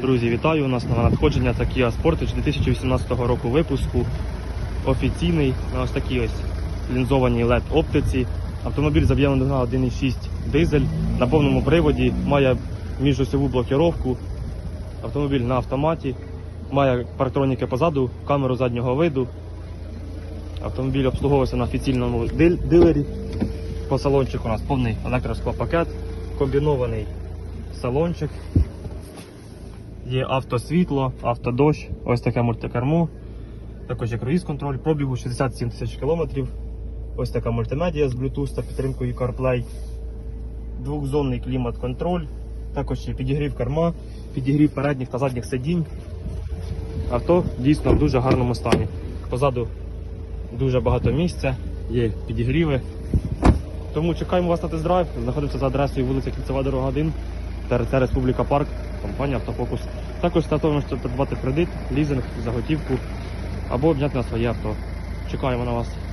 Друзі, вітаю! У нас нове надходження. Це Kia Sportage 2018 року випуску. Офіційний на ось такій ось лінзованій LED оптиці. Автомобіль заб'ємний на 1.6 дизель на повному приводі, має міжосьову блокіровку. Автомобіль на автоматі, має парктроніки позаду, камеру заднього виду. Автомобіль обслуговується на офіційному дил- дилері. По салончику у нас повний електросклопакет, комбінований салончик. Є автосвітло, автодощ, ось таке мультикермо. Також є круїз контроль, пробігу 67 тисяч кілометрів. Ось така мультимедіа з Bluetooth та підтримкою CarPlay. Двохзонний клімат-контроль. Також є підігрів керма, підігрів передніх та задніх сидінь. Авто дійсно в дуже гарному стані. Позаду дуже багато місця, є підігріви. Тому чекаємо вас на тест-драйв. Знаходимося за адресою вулиця Кільцева дорога 1, ТРЦ Республіка Парк, компанія Автофокус. Також стартовано придбати кредит, лізинг, заготівку або обняти на своє авто. Чекаємо на вас.